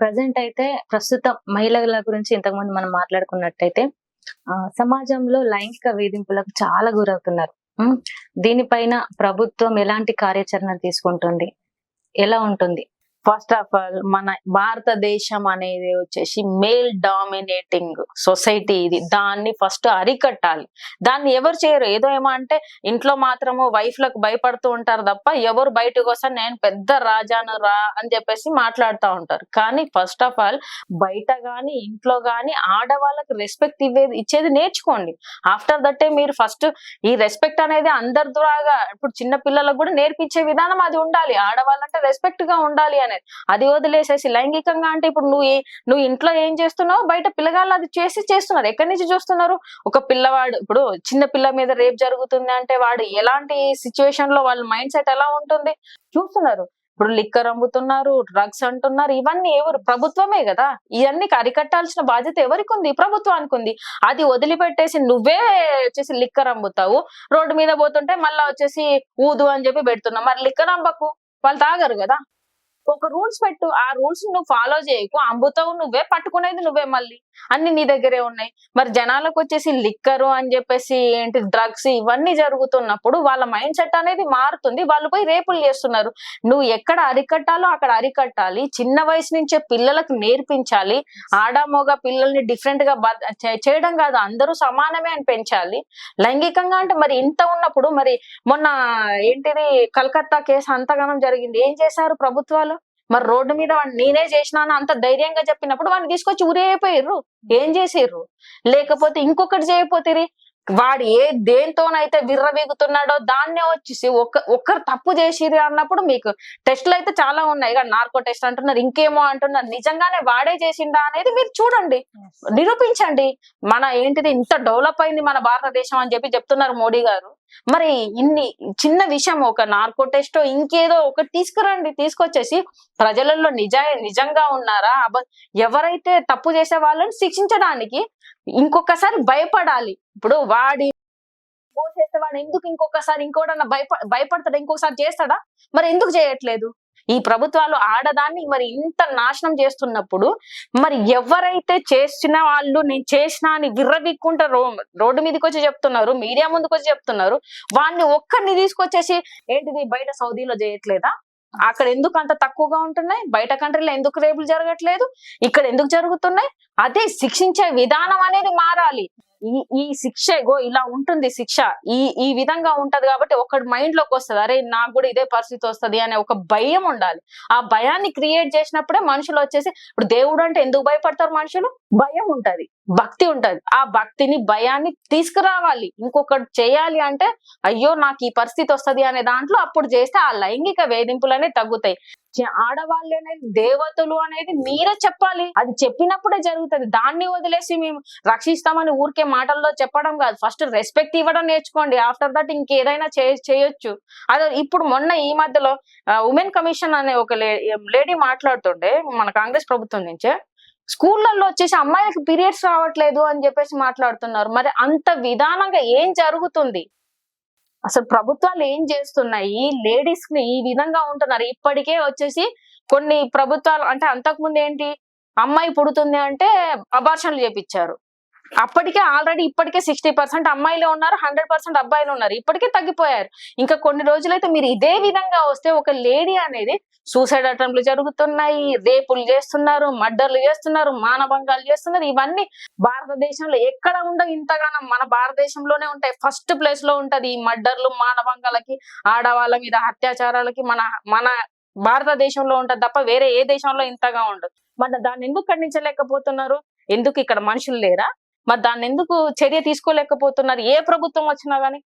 Present అయితే ప్రస్తుతం మహిళల గురించి ఇంతకుముందు మనం మాట్లాడుకున్నట్టయితే ఆ, సమాజంలో లైంగిక వేధింపులకు చాలా గురవుతున్నారు. దీనిపైన ప్రభుత్వం ఎలాంటి కార్యాచరణ తీసుకుంటుంది? ఎలా ఉంటుంది? ఫస్ట్ ఆఫ్ ఆల్ మన భారతదేశం అనేది వచ్చేసి మేల్ డామినేటింగ్ సొసైటీ ఇది. దాన్ని ఫస్ట్ అరికట్టాలి. దాన్ని ఎవరు చేయరు? ఏదో ఏమో అంటే ఇంట్లో మాత్రము వైఫ్లకు భయపడుతూ ఉంటారు తప్ప ఎవరు బయటకు వస్తా నేను పెద్ద రాజాను రా అని చెప్పేసి మాట్లాడుతూ ఉంటారు. కానీ ఫస్ట్ ఆఫ్ ఆల్ బయట కానీ ఇంట్లో గాని ఆడవాళ్ళకి రెస్పెక్ట్ ఇవ్వేది ఇచ్చేది నేర్చుకోండి. ఆఫ్టర్ దట్టే మీరు ఫస్ట్ ఈ రెస్పెక్ట్ అనేది అందరి ద్వారా ఇప్పుడు చిన్న పిల్లలకు కూడా నేర్పించే విధానం అది ఉండాలి. ఆడవాళ్ళంటే రెస్పెక్ట్గా ఉండాలి అనేది. అది వదిలేసేసి లైంగికంగా అంటే ఇప్పుడు నువ్వు నువ్వు ఇంట్లో ఏం చేస్తున్నావు బయట పిల్లగాళ్ళు అది చేసి చేస్తున్నారు. ఎక్కడి నుంచి చూస్తున్నారు? ఒక పిల్లవాడు ఇప్పుడు చిన్న పిల్ల మీద రేప్ జరుగుతుంది అంటే వాడు ఎలాంటి సిచ్యువేషన్లో వాళ్ళ మైండ్ సెట్ ఎలా ఉంటుంది? చూస్తున్నారు. ఇప్పుడు లిక్కర్ అమ్ముతున్నారు డ్రగ్స్ అంటున్నారు ఇవన్నీ ఎవరు? ప్రభుత్వమే కదా. ఇవన్నీ అరికట్టాల్సిన బాధ్యత ఎవరికి ఉంది ప్రభుత్వానికి ఉంది అది వదిలిపెట్టేసి నువ్వే వచ్చేసి లిక్కర్ అమ్ముతావు. రోడ్డు మీద పోతుంటే మళ్ళా వచ్చేసి ఊదు అని చెప్పి పెడుతున్నావు. మరి లిక్కర్ అమ్మకు? వాళ్ళు తాగరు కదా. ఒక రూల్స్ పెట్టు ఆ రూల్స్ నువ్వు ఫాలో చేయకు అమ్ముతావు నువ్వే పట్టుకునేది నువ్వే మళ్ళీ. అన్ని నీ దగ్గరే ఉన్నాయి. మరి జనాలకు వచ్చేసి లిక్కరు అని చెప్పేసి ఏంటి డ్రగ్స్ ఇవన్నీ జరుగుతున్నప్పుడు వాళ్ళ మైండ్ సెట్ అనేది మారుతుంది. వాళ్ళు పోయి రేపులు చేస్తున్నారు. నువ్వు ఎక్కడ అరికట్టాలో అక్కడ అరికట్టాలి. చిన్న వయసు నుంచే పిల్లలకు నేర్పించాలి. ఆడ మగ పిల్లల్ని డిఫరెంట్గా చేయడం కాదు. అందరూ సమానమే అని పెంచాలి. లైంగికంగా అంటే మరి ఇంత ఉన్నప్పుడు మరి మొన్న ఏంటిది కలకత్తా కేసు అంతగానం జరిగింది. ఏం చేశారు ప్రభుత్వాలు? మరి రోడ్డు మీద వాడిని నేనే చేసినాను అంత ధైర్యంగా చెప్పినప్పుడు వాడిని తీసుకొచ్చి ఊరేపోయారు ఏం చేసిర్రు? లేకపోతే ఇంకొకటి చేయకపోతే వాడు ఏ దేంతోనైతే విర్రవీగుతున్నాడో దాన్నే వచ్చేసి ఒక్క ఒక్కరు తప్పు చేసిర్రు అన్నప్పుడు మీకు టెస్టులు అయితే చాలా ఉన్నాయి. కానీ నార్కో టెస్ట్ అంటున్నారు ఇంకేమో అంటున్నారు. నిజంగానే వాడే చేసిండా అనేది మీరు చూడండి. నిరూపించండి. మన ఏంటిది ఇంత డెవలప్ అయింది మన భారతదేశం అని చెప్పి చెప్తున్నారు మోడీ గారు. మరి ఇన్ని చిన్న విషయం ఒక నార్కో టెస్ట్ ఇంకేదో ఒకటి తీసుకురండి తీసుకొచ్చేసి ప్రజలలో నిజ నిజంగా ఉన్నారా? అబ ఎవరైతే తప్పు చేసే వాళ్ళని శిక్షించడానికి ఇంకొకసారి భయపడాలి. ఇప్పుడు వాడి పోసేస్తే వాడు ఎందుకు ఇంకొకసారి ఇంకోటన్నా భయప భయపడతాడా? ఇంకొకసారి చేస్తాడా? మరి ఎందుకు చేయట్లేదు? ఈ ప్రభుత్వాలు ఆడదాన్ని మరి ఇంత నాశనం చేస్తున్నప్పుడు మరి ఎవరైతే చేసిన వాళ్ళు నేను చేసిన అని విర్రవిక్కుంటా రో రోడ్డు మీదకి వచ్చి చెప్తున్నారు మీడియా ముందుకు వచ్చి చెప్తున్నారు వాడిని ఒక్కరిని తీసుకొచ్చేసి ఏంటిది బయట సౌదీలో చేయట్లేదా? అక్కడ ఎందుకు అంత తక్కువగా ఉంటున్నాయి? బయట కంట్రీలో ఎందుకు రేపులు జరగట్లేదు? ఇక్కడ ఎందుకు జరుగుతున్నాయి? అదే శిక్షించే విధానం అనేది మారాలి. ఈ ఈ శిక్ష గో ఇలా ఉంటుంది శిక్ష. ఈ ఈ విధంగా ఉంటది కాబట్టి ఒకటి మైండ్లోకి వస్తుంది. అరే నాకు కూడా ఇదే పరిస్థితి వస్తది అనే ఒక భయం ఉండాలి. ఆ భయాన్ని క్రియేట్ చేసినప్పుడే మనుషులు వచ్చేసి ఇప్పుడు దేవుడు అంటే ఎందుకు భయపడతారు మనుషులు? భయం ఉంటది. భక్తి ఉంటది. ఆ భక్తిని భయాన్ని తీసుకురావాలి. ఇంకొకటి చేయాలి అంటే అయ్యో నాకు ఈ పరిస్థితి వస్తది అనే దాంట్లో అప్పుడు చేస్తే ఆ లైంగిక వేధింపులు అనేవి తగ్గుతాయి. ఆడవాళ్ళు అనేది దేవతలు అనేది మీరే చెప్పాలి. అది చెప్పినప్పుడే జరుగుతుంది. దాన్ని వదిలేసి మేము రక్షిస్తామని ఊరికే మాటల్లో చెప్పడం కాదు. ఫస్ట్ రెస్పెక్ట్ ఇవ్వడం నేర్చుకోండి. ఆఫ్టర్ దట్ ఇంకేదైనా చే- చేయొచ్చు. అదే ఇప్పుడు మొన్న ఈ మధ్యలో ఉమెన్ కమిషన్ అనే ఒక లేడీ మాట్లాడుతుండే మన కాంగ్రెస్ ప్రభుత్వం నుంచే. స్కూళ్ళల్లో వచ్చేసి అమ్మాయిలకు పీరియడ్స్ రావట్లేదు అని చెప్పేసి మాట్లాడుతున్నారు. మరి అంత విధానంగా ఏం జరుగుతుంది? అసలు ప్రభుత్వాలు ఏం చేస్తున్నాయి? లేడీస్ని ఈ విధంగా ఉంటున్నారు. ఇప్పటికే వచ్చేసి కొన్ని ప్రభుత్వాలు అంటే అంతకు ముందు ఏంటి అమ్మాయి పుడుతుంది అంటే అబార్షన్లు చేపించారు అప్పటికే ఆల్రెడీ ఇప్పటికే సిక్స్టీ పర్సెంట్ అమ్మాయిలే ఉన్నారు హండ్రెడ్ పర్సెంట్ అబ్బాయిలు ఉన్నారు. ఇప్పటికే తగ్గిపోయారు. ఇంకా కొన్ని రోజులైతే మీరు ఇదే విధంగా వస్తే ఒక లేడీ అనేది సూసైడ్ అటెంప్ట్లు జరుగుతున్నాయి రేపులు చేస్తున్నారు మర్డర్లు చేస్తున్నారు మానభంగాలు చేస్తున్నారు. ఇవన్నీ భారతదేశంలో ఎక్కడ ఉండవు ఇంతగానం మన భారతదేశంలోనే ఉంటాయి. ఫస్ట్ ప్లేస్లో ఉంటది ఈ మర్డర్లు మానభంగాలకి ఆడవాళ్ళ మీద అత్యాచారాలకి మన మన భారతదేశంలో ఉంటది తప్ప వేరే ఏ దేశంలో ఇంతగా ఉండదు. మన దాన్ని ఎందుకు ఖండించలేకపోతున్నారు? ఎందుకు ఇక్కడ మనుషులు లేరా? మరి దాన్ని ఎందుకు చర్య తీసుకోలేకపోతున్నారు? ఏ ప్రభుత్వం వచ్చినా గానీ